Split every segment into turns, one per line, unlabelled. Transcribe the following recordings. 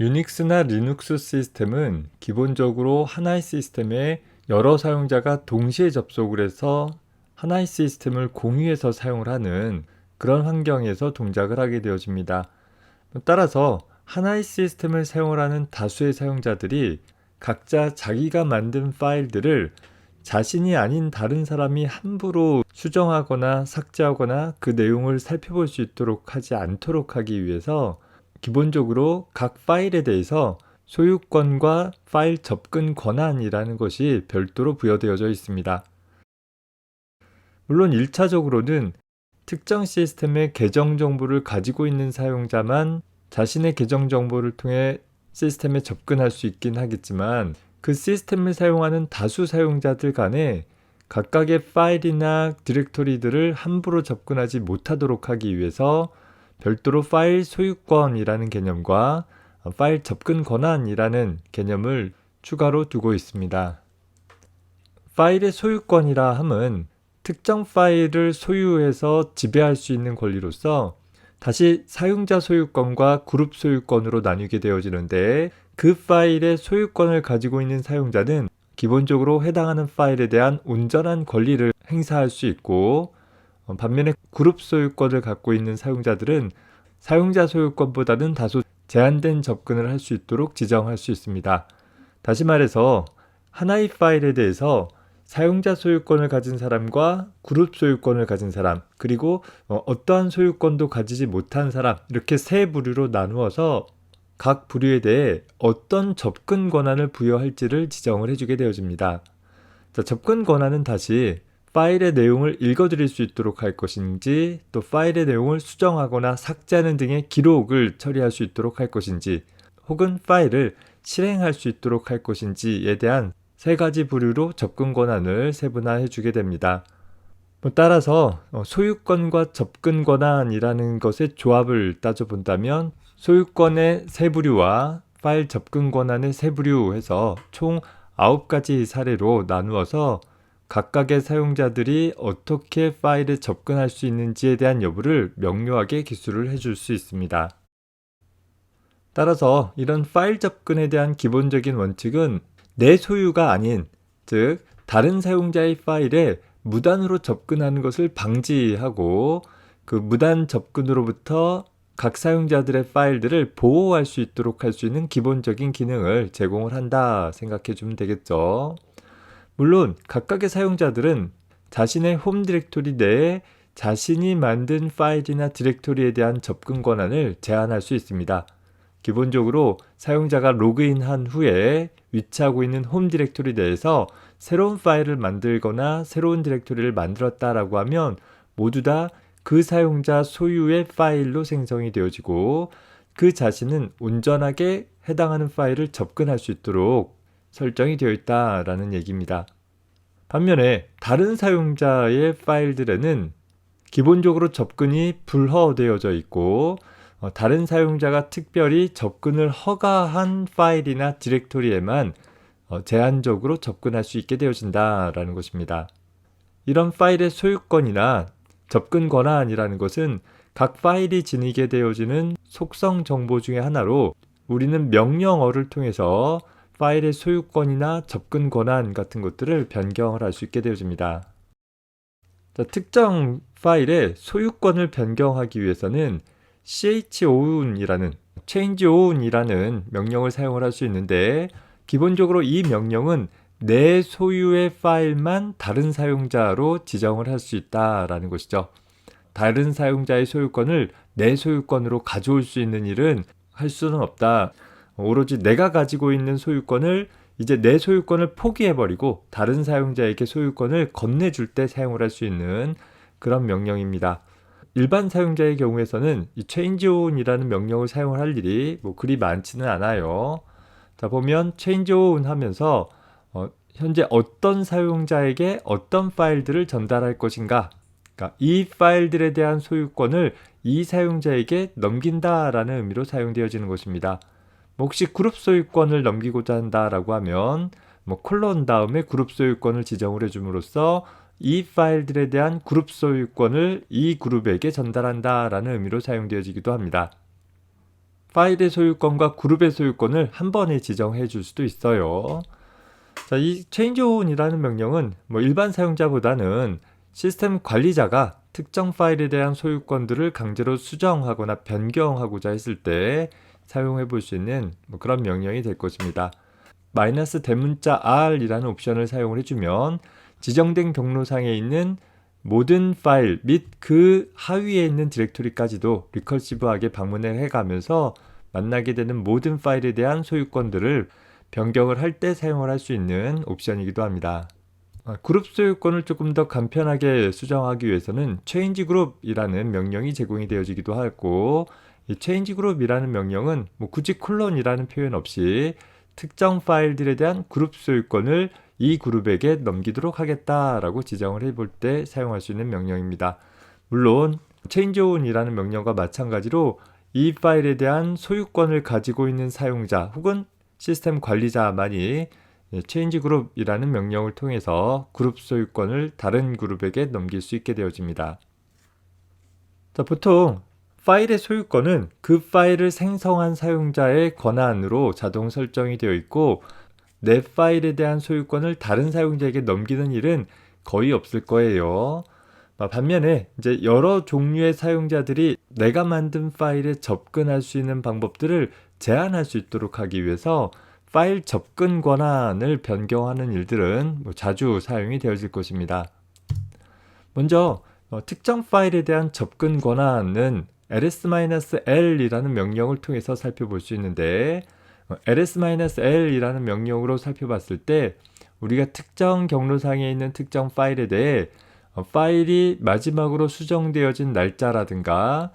유닉스나 리눅스 시스템은 기본적으로 하나의 시스템에 여러 사용자가 동시에 접속을 해서 하나의 시스템을 공유해서 사용을 하는 그런 환경에서 동작을 하게 되어집니다. 따라서 하나의 시스템을 사용을 하는 다수의 사용자들이 각자 자기가 만든 파일들을 자신이 아닌 다른 사람이 함부로 수정하거나 삭제하거나 그 내용을 살펴볼 수 있도록 하지 않도록 하기 위해서 기본적으로 각 파일에 대해서 소유권과 파일 접근 권한이라는 것이 별도로 부여되어져 있습니다. 물론 1차적으로는 특정 시스템의 계정 정보를 가지고 있는 사용자만 자신의 계정 정보를 통해 시스템에 접근할 수 있긴 하겠지만 그 시스템을 사용하는 다수 사용자들 간에 각각의 파일이나 디렉토리들을 함부로 접근하지 못하도록 하기 위해서 별도로 파일 소유권이라는 개념과 파일 접근 권한이라는 개념을 추가로 두고 있습니다. 파일의 소유권이라 함은 특정 파일을 소유해서 지배할 수 있는 권리로서 다시 사용자 소유권과 그룹 소유권으로 나뉘게 되어지는데 그 파일의 소유권을 가지고 있는 사용자는 기본적으로 해당하는 파일에 대한 온전한 권리를 행사할 수 있고 어, 반면에 그룹 소유권을 갖고 있는 사용자들은 사용자 소유권보다는 다소 제한된 접근을 할 수 있도록 지정할 수 있습니다. 다시 말해서 하나의 파일에 대해서 사용자 소유권을 가진 사람과 그룹 소유권을 가진 사람, 그리고 어, 떠한 소유권도 가지지 못한 사람, 이렇게 세 부류로 나누어서 각 부류에 대해 어떤 접근 권한을 부여할지를 지정을 해주게 되어집니다. 자, 접근 권한은 다시 파일의 내용을 읽어드릴 수 있도록 할 것인지, 또 파일의 내용을 수정하거나 삭제하는 등의 기록을 처리할 수 있도록 할 것인지, 혹은 파일을 실행할 수 있도록 할 것인지에 대한 세 가지 부류로 접근 권한을 세분화해 주게 됩니다. 뭐 따라서 어, 소유권과 접근 권한이라는 것의 조합을 따져본다면 소유권의 세 부류와 파일 접근 권한의 세 부류 해서 총 9가지 사례로 나누어서 각각의 사용자들이 어떻게 파일에 접근할 수 있는지에 대한 여부를 명료하게 기술을 해줄 수 있습니다. 따라서 이런 파일 접근에 대한 기본적인 원칙은 내 소유가 아닌, 즉, 다른 사용자의 파일에 무단으로 접근하는 것을 방지하고 그 무단 접근으로부터 각 사용자들의 파일들을 보호할 수 있도록 할 수 있는 기본적인 기능을 제공을 한다 생각해 주면 되겠죠. 물론 각각의 사용자들은 자신의 홈 디렉토리 내에 자신이 만든 파일이나 디렉토리에 대한 접근 권한을 제한할 수 있습니다. 기본적으로 사용자가 로그인한 후에 위치하고 있는 홈 디렉토리 내에서 새로운 파일을 만들거나 새로운 디렉토리를 만들었다라고 하면 모두 다 그 사용자 소유의 파일로 생성이 되어지고 그 자신은 온전하게 해당하는 파일을 접근할 수 있도록 설정이 되어 있다라는 얘기입니다. 반면에 다른 사용자의 파일들에는 기본적으로 접근이 불허되어져 있고 어, 다른 사용자가 특별히 접근을 허가한 파일이나 디렉토리에만 어, 제한적으로 접근할 수 있게 되어진다라는 것입니다. 이런 파일의 소유권이나 접근 권한이라는 것은 각 파일이 지니게 되어지는 속성 정보 중의 하나로 우리는 명령어를 통해서 파일의 소유권이나 접근 권한 같은 것들을 변경을 할 수 있게 되어집니다. 자, 특정 파일의 소유권을 변경하기 위해서는 chown이라는 changeown이라는 명령을 사용을 할 수 있는데 기본적으로 이 명령은 내 소유의 파일만 다른 사용자로 지정을 할 수 있다라는 것이죠. 다른 사용자의 소유권을 내 소유권으로 가져올 수 있는 일은 할 수는 없다. 오로지 내가 가지고 있는 소유권을 이제 내 소유권을 포기해버리고 다른 사용자에게 소유권을 건네줄 때 사용을 할 수 있는 그런 명령입니다. 일반 사용자의 경우에서는 이 changeon이라는 명령을 사용을 할 일이 뭐 그리 많지는 않아요. 자 보면 changeon 하면서 어, 현재 어떤 사용자에게 어떤 파일들을 전달할 것인가 그러니까 이 파일들에 대한 소유권을 이 사용자에게 넘긴다라는 의미로 사용되어지는 것입니다. 뭐 혹시 그룹 소유권을 넘기고자 한다라고 하면 뭐 콜론 다음에 그룹 소유권을 지정을 해줌으로써 이 파일들에 대한 그룹 소유권을 이 그룹에게 전달한다라는 의미로 사용되어지기도 합니다. 파일의 소유권과 그룹의 소유권을 한 번에 지정해 줄 수도 있어요. 자, 이 change on이라는 명령은 뭐 일반 사용자보다는 시스템 관리자가 특정 파일에 대한 소유권들을 강제로 수정하거나 변경하고자 했을 때 사용해 볼 수 있는 뭐 그런 명령이 될 것입니다. 마이너스 대문자 r이라는 옵션을 사용을 해주면 지정된 경로상에 있는 모든 파일 및 그 하위에 있는 디렉토리까지도 리커시브하게 방문을 해가면서 만나게 되는 모든 파일에 대한 소유권들을 변경을 할 때 사용을 할 수 있는 옵션이기도 합니다. 아, 그룹 소유권을 조금 더 간편하게 수정하기 위해서는 change group이라는 명령이 제공이 되어지기도 하고 이 change group이라는 명령은 뭐 굳이 콜론이라는 표현 없이 특정 파일들에 대한 그룹 소유권을 이 그룹에게 넘기도록 하겠다라고 지정을 해볼 때 사용할 수 있는 명령입니다. 물론 change on이라는 명령과 마찬가지로 이 파일에 대한 소유권을 가지고 있는 사용자 혹은 시스템 관리자만이 change group이라는 명령을 통해서 그룹 소유권을 다른 그룹에게 넘길 수 있게 되어집니다. 자, 보통 파일의 소유권은 그 파일을 생성한 사용자의 권한으로 자동 설정이 되어 있고 내 파일에 대한 소유권을 다른 사용자에게 넘기는 일은 거의 없을 거예요. 아, 반면에 이제 여러 종류의 사용자들이 내가 만든 파일에 접근할 수 있는 방법들을 제한할 수 있도록 하기 위해서 파일 접근 권한을 변경하는 일들은 뭐 자주 사용이 되어질 것입니다. 먼저 어, 특정 파일에 대한 접근 권한은 ls-l이라는 명령을 통해서 살펴볼 수 있는데 어, ls-l이라는 명령으로 살펴봤을 때 우리가 특정 경로상에 있는 특정 파일에 대해 어, 파일이 마지막으로 수정되어진 날짜라든가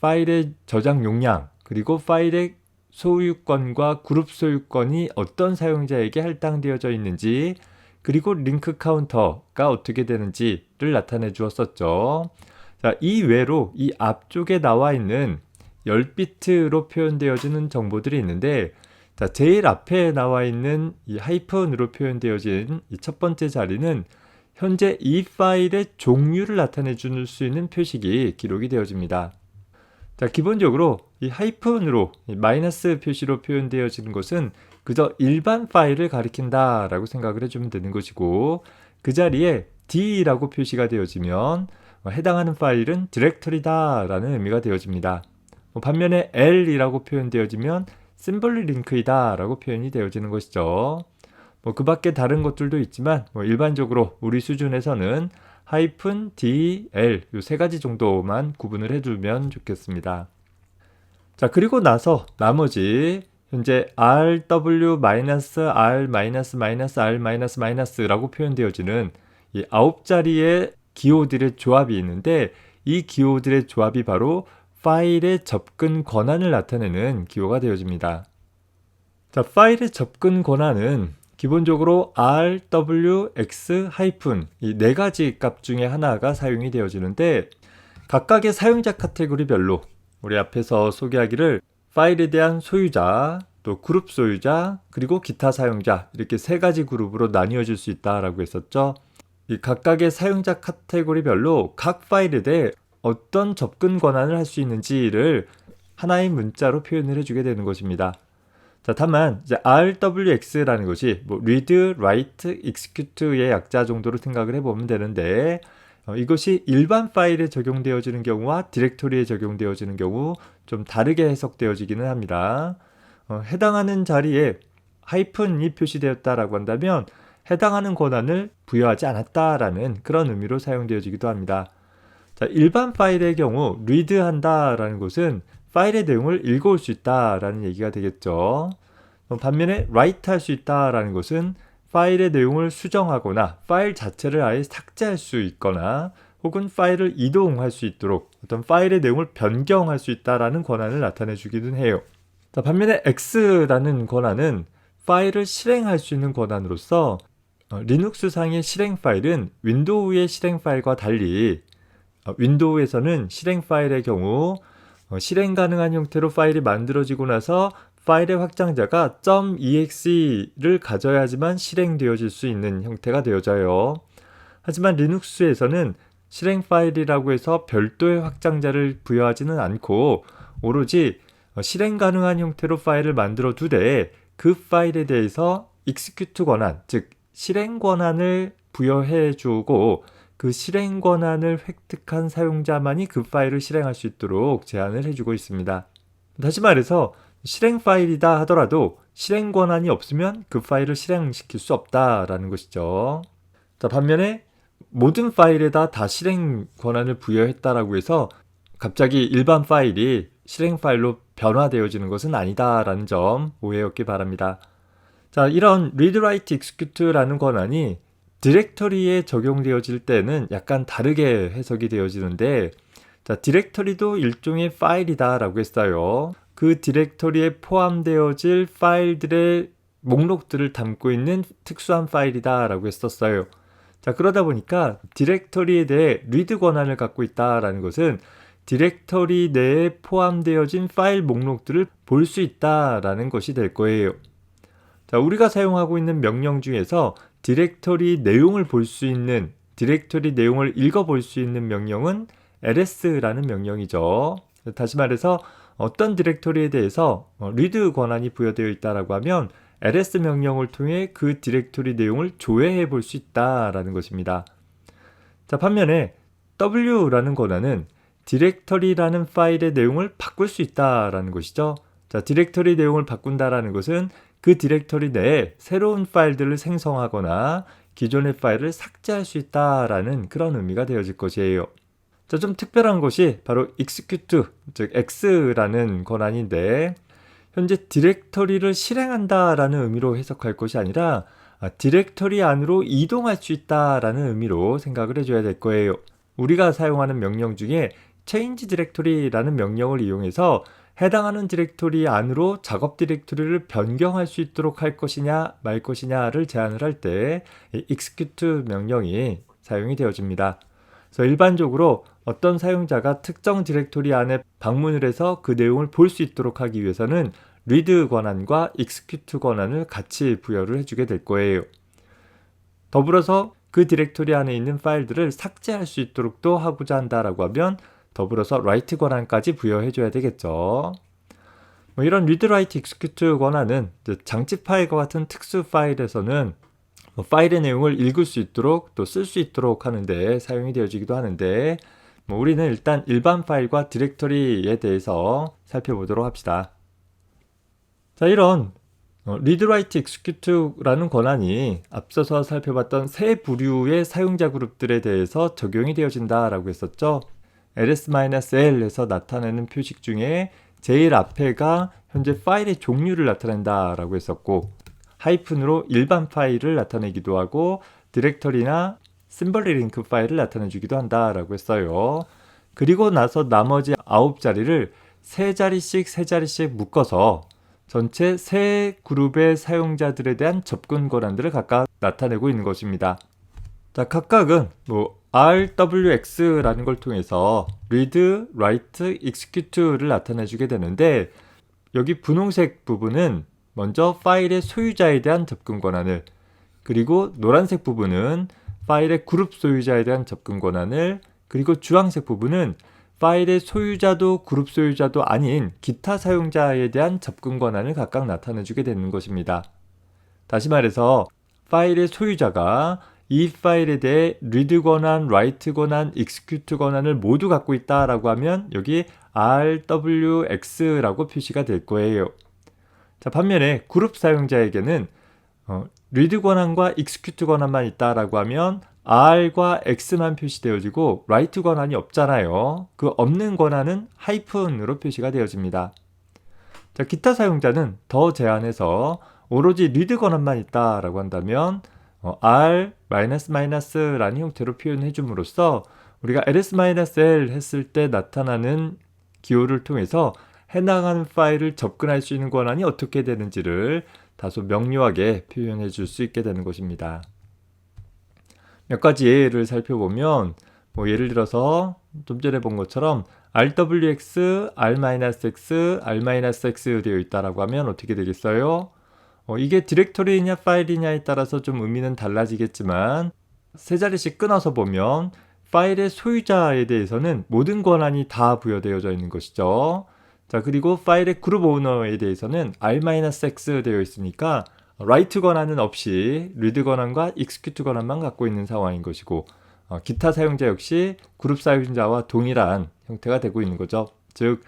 파일의 저장 용량 그리고 파일의 소유권과 그룹 소유권이 어떤 사용자에게 할당되어져 있는지 그리고 링크 카운터가 어떻게 되는지를 나타내 주었었죠. 자, 이 외로 이 앞쪽에 나와 있는 10비트로 표현되어지는 정보들이 있는데 자, 제일 앞에 나와 있는 이 하이픈으로 표현되어진 이 첫 번째 자리는 현재 이 파일의 종류를 나타내 줄 수 있는 표식이 기록이 되어집니다. 자, 기본적으로 이 하이픈으로 이 마이너스 표시로 표현되어지는 것은 그저 일반 파일을 가리킨다라고 생각을 해주면 되는 것이고 그 자리에 D라고 표시가 되어지면 뭐 해당하는 파일은 디렉터리다라는 의미가 되어집니다. 뭐 반면에 L이라고 표현되어지면 심벌리 링크이다라고 표현이 되어지는 것이죠. 뭐 그 밖에 다른 것들도 있지만 뭐 일반적으로 우리 수준에서는 하이픈 D, L 요세 가지 정도만 구분을 해두면 좋겠습니다. 자 그리고 나서 나머지 현재 RW-R-R-라고 표현되어지는 이 아홉 자리의 기호들의 조합이 있는데 이 기호들의 조합이 바로 파일의 접근 권한을 나타내는 기호가 되어집니다. 자, 파일의 접근 권한은 기본적으로 R, W, X, 하이픈 이 네 가지 값 중에 하나가 사용이 되어지는데 각각의 사용자 카테고리별로 우리 앞에서 소개하기를 파일에 대한 소유자, 또 그룹 소유자, 그리고 기타 사용자 이렇게 세 가지 그룹으로 나뉘어질 수 있다라고 했었죠. 이 각각의 사용자 카테고리별로 각 파일에 대해 어떤 접근 권한을 할 수 있는지를 하나의 문자로 표현을 해주게 되는 것입니다. 자, 다만 이제 RWX라는 것이 뭐 read, write, execute의 약자 정도로 생각을 해보면 되는데 어, 이것이 일반 파일에 적용되어지는 경우와 디렉토리에 적용되어지는 경우 좀 다르게 해석되어지기는 합니다. 어, 해당하는 자리에 하이픈이 표시되었다라고 한다면 해당하는 권한을 부여하지 않았다라는 그런 의미로 사용되어지기도 합니다. 자, 일반 파일의 경우 read한다라는 것은 파일의 내용을 읽어올 수 있다라는 얘기가 되겠죠. 반면에 write 할 수 있다라는 것은 파일의 내용을 수정하거나 파일 자체를 아예 삭제할 수 있거나 혹은 파일을 이동할 수 있도록 어떤 파일의 내용을 변경할 수 있다라는 권한을 나타내 주기도 해요. 자, 반면에 X라는 권한은 파일을 실행할 수 있는 권한으로서 어, 리눅스상의 실행 파일은 윈도우의 실행 파일과 달리 어, 윈도우에서는 실행 파일의 경우 어, 실행 가능한 형태로 파일이 만들어지고 나서 파일의 확장자가 .exe를 가져야지만 실행되어질 수 있는 형태가 되어져요. 하지만 리눅스에서는 실행 파일이라고 해서 별도의 확장자를 부여하지는 않고 오로지 어, 실행 가능한 형태로 파일을 만들어 두되 그 파일에 대해서 execute 권한, 즉 실행 권한을 부여해 주고 그 실행 권한을 획득한 사용자만이 그 파일을 실행할 수 있도록 제한을 해주고 있습니다. 다시 말해서 실행 파일이다 하더라도 실행 권한이 없으면 그 파일을 실행시킬 수 없다라는 것이죠. 자, 반면에 모든 파일에다 다 실행 권한을 부여했다라고 해서 갑자기 일반 파일이 실행 파일로 변화되어지는 것은 아니다라는 점 오해였기 바랍니다. 자, 이런 read, write, execute라는 권한이 디렉터리에 적용되어질 때는 약간 다르게 해석이 되어지는데 자, 디렉터리도 일종의 파일이다라고 했어요. 그 디렉터리에 포함되어질 파일들의 목록들을 담고 있는 특수한 파일이다라고 했었어요. 자, 그러다 보니까 디렉터리에 대해 리드 권한을 갖고 있다라는 것은 디렉터리 내에 포함되어진 파일 목록들을 볼 수 있다라는 것이 될 거예요. 자, 우리가 사용하고 있는 명령 중에서 디렉터리 내용을 볼 수 있는 디렉터리 내용을 읽어볼 수 있는 명령은 ls라는 명령이죠. 다시 말해서 어떤 디렉터리에 대해서 리드 권한이 부여되어 있다라고 하면 ls 명령을 통해 그 디렉토리 내용을 조회해 볼 수 있다라는 것입니다. 자, 반면에 w라는 권한은 디렉터리라는 파일의 내용을 바꿀 수 있다라는 것이죠. 자, 디렉터리 내용을 바꾼다라는 것은 그 디렉터리 내에 새로운 파일들을 생성하거나 기존의 파일을 삭제할 수 있다라는 그런 의미가 되어질 것이에요. 자, 좀 특별한 것이 바로 execute, 즉 x라는 권한인데 현재 디렉터리를 실행한다라는 의미로 해석할 것이 아니라 아, 디렉터리 안으로 이동할 수 있다라는 의미로 생각을 해줘야 될 거예요. 우리가 사용하는 명령 중에 change directory라는 명령을 이용해서 해당하는 디렉토리 안으로 작업 디렉토리를 변경할 수 있도록 할 것이냐 말 것이냐를 제한을 할 때 execute 명령이 사용이 되어집니다. 그래서 일반적으로 어떤 사용자가 특정 디렉토리 안에 방문을 해서 그 내용을 볼 수 있도록 하기 위해서는 read 권한과 execute 권한을 같이 부여를 해주게 될 거예요. 더불어서 그 디렉토리 안에 있는 파일들을 삭제할 수 있도록도 하고자 한다라고 하면 더불어서 write 권한까지 부여해줘야 되겠죠. 뭐 이런 read, write, execute 권한은 장치 파일과 같은 특수 파일에서는 뭐 파일의 내용을 읽을 수 있도록 또 쓸 수 있도록 하는데 사용이 되어지기도 하는데 뭐 우리는 일단 일반 파일과 디렉터리에 대해서 살펴보도록 합시다. 자, 이런 read, write, execute라는 권한이 앞서서 살펴봤던 세 부류의 사용자 그룹들에 대해서 적용이 되어진다라고 했었죠. Ls-l에서 나타내는 표식 중에 제일 앞에가 현재 파일의 종류를 나타낸다라고 했었고 하이픈으로 일반 파일을 나타내기도 하고 디렉터리나 심벌리 링크 파일을 나타내주기도 한다라고 했어요. 그리고 나서 나머지 9자리를 세 자리씩 세 자리씩 묶어서 전체 세 그룹의 사용자들에 대한 접근 권한들을 각각 나타내고 있는 것입니다. 자, 각각은 뭐 RWX라는 걸 통해서 read, write, execute를 나타내 주게 되는데 여기 분홍색 부분은 먼저 파일의 소유자에 대한 접근 권한을 그리고 노란색 부분은 파일의 그룹 소유자에 대한 접근 권한을 그리고 주황색 부분은 파일의 소유자도 그룹 소유자도 아닌 기타 사용자에 대한 접근 권한을 각각 나타내 주게 되는 것입니다. 다시 말해서 파일의 소유자가 이 파일에 대해 read 권한, write 권한, execute 권한을 모두 갖고 있다라고 하면 여기 RWX라고 표시가 될 거예요. 자, 반면에 그룹 사용자에게는 어, read 권한과 execute 권한만 있다라고 하면 R과 X만 표시되어지고 write 권한이 없잖아요. 그 없는 권한은 하이픈으로 표시가 되어집니다. 자, 기타 사용자는 더 제한해서 오로지 read 권한만 있다라고 한다면 어, R 마이너스 마이너스라는 형태로 표현해 줌으로써 우리가 ls-l 했을 때 나타나는 기호를 통해서 해당하는 파일을 접근할 수 있는 권한이 어떻게 되는지를 다소 명료하게 표현해 줄 수 있게 되는 것입니다. 몇 가지 예를 살펴보면 뭐 예를 들어서 좀 전에 본 것처럼 rwx, r-x, r-x 되어 있다라고 하면 어떻게 되겠어요? 어, 이게 디렉토리냐 파일이냐에 따라서 좀 의미는 달라지겠지만 세 자리씩 끊어서 보면 파일의 소유자에 대해서는 모든 권한이 다 부여되어져 있는 것이죠. 자, 그리고 파일의 그룹 오너에 대해서는 r-x 되어 있으니까 라이트 권한은 없이 리드 권한과 익스큐트 권한만 갖고 있는 상황인 것이고 어, 기타 사용자 역시 그룹 사용자와 동일한 형태가 되고 있는 거죠. 즉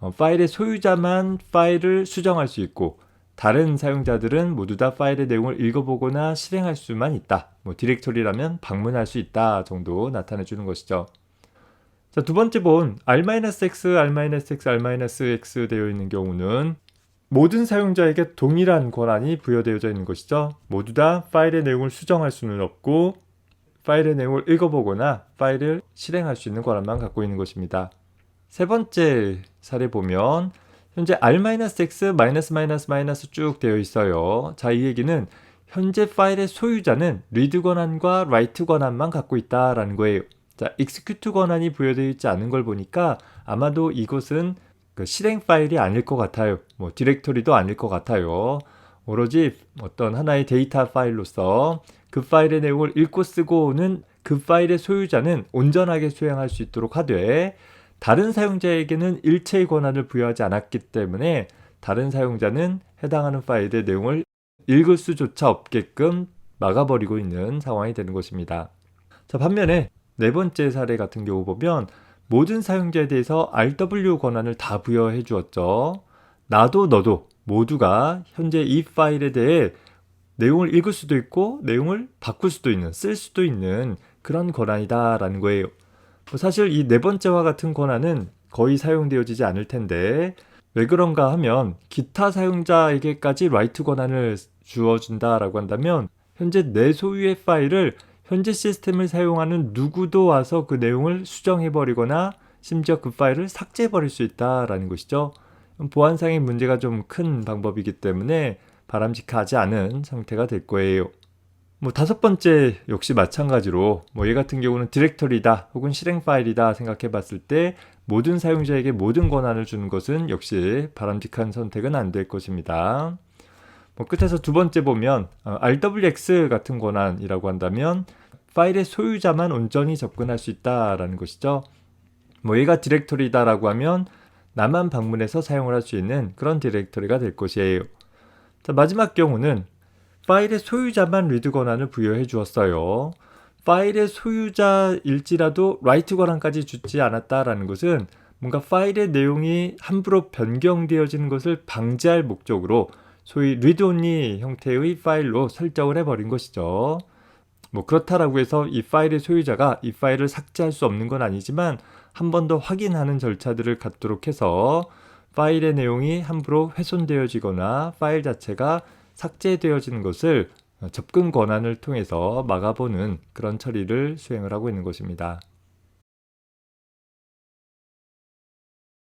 어, 파일의 소유자만 파일을 수정할 수 있고 다른 사용자들은 모두 다 파일의 내용을 읽어보거나 실행할 수만 있다. 뭐 디렉토리라면 방문할 수 있다 정도 나타내 주는 것이죠. 자, 두 번째 본 r-x, r-x, r-x 되어 있는 경우는 모든 사용자에게 동일한 권한이 부여되어져 있는 것이죠. 모두 다 파일의 내용을 수정할 수는 없고 파일의 내용을 읽어보거나 파일을 실행할 수 있는 권한만 갖고 있는 것입니다. 세 번째 사례 보면 현재 r-x 마이너스 마이너스 마이너스 쭉 되어 있어요. 자, 이 얘기는 현재 파일의 소유자는 리드 권한과 라이트 권한만 갖고 있다라는 거예요. 자, execute 권한이 부여되어 있지 않은 걸 보니까 아마도 이것은 그 실행 파일이 아닐 것 같아요. 뭐 디렉토리도 아닐 것 같아요. 오로지 어떤 하나의 데이터 파일로서 그 파일의 내용을 읽고 쓰고는 그 파일의 소유자는 온전하게 수행할 수 있도록 하되 다른 사용자에게는 일체의 권한을 부여하지 않았기 때문에 다른 사용자는 해당하는 파일의 내용을 읽을 수조차 없게끔 막아버리고 있는 상황이 되는 것입니다. 자, 반면에 네 번째 사례 같은 경우 보면 모든 사용자에 대해서 RW 권한을 다 부여해 주었죠. 나도 너도 모두가 현재 이 파일에 대해 내용을 읽을 수도 있고 내용을 바꿀 수도 있는 쓸 수도 있는 그런 권한이다라는 거예요. 뭐 사실 이 네 번째와 같은 권한은 거의 사용되어지지 않을 텐데 왜 그런가 하면 기타 사용자에게까지 라이트 권한을 주어준다라고 한다면 현재 내 소유의 파일을 현재 시스템을 사용하는 누구도 와서 그 내용을 수정해버리거나 심지어 그 파일을 삭제해버릴 수 있다라는 것이죠. 보안상의 문제가 좀 큰 방법이기 때문에 바람직하지 않은 상태가 될 거예요. 뭐 다섯 번째 역시 마찬가지로 뭐 얘 같은 경우는 디렉터리다 혹은 실행 파일이다 생각해 봤을 때 모든 사용자에게 모든 권한을 주는 것은 역시 바람직한 선택은 안 될 것입니다. 뭐 끝에서 두 번째 보면 어, RWX 같은 권한이라고 한다면 파일의 소유자만 온전히 접근할 수 있다라는 것이죠. 뭐 얘가 디렉토리다라고 하면 나만 방문해서 사용을 할 수 있는 그런 디렉토리가 될 것이에요. 자, 마지막 경우는 파일의 소유자만 리드 권한을 부여해 주었어요. 파일의 소유자일지라도 라이트 권한까지 주지 않았다라는 것은 뭔가 파일의 내용이 함부로 변경되어지는 것을 방지할 목적으로 소위 리드온리 형태의 파일로 설정을 해버린 것이죠. 뭐 그렇다라고 해서 이 파일의 소유자가 이 파일을 삭제할 수 없는 건 아니지만 한 번 더 확인하는 절차들을 갖도록 해서 파일의 내용이 함부로 훼손되어지거나 파일 자체가 삭제되어지는 것을 접근 권한을 통해서 막아보는 그런 처리를 수행을 하고 있는 것입니다.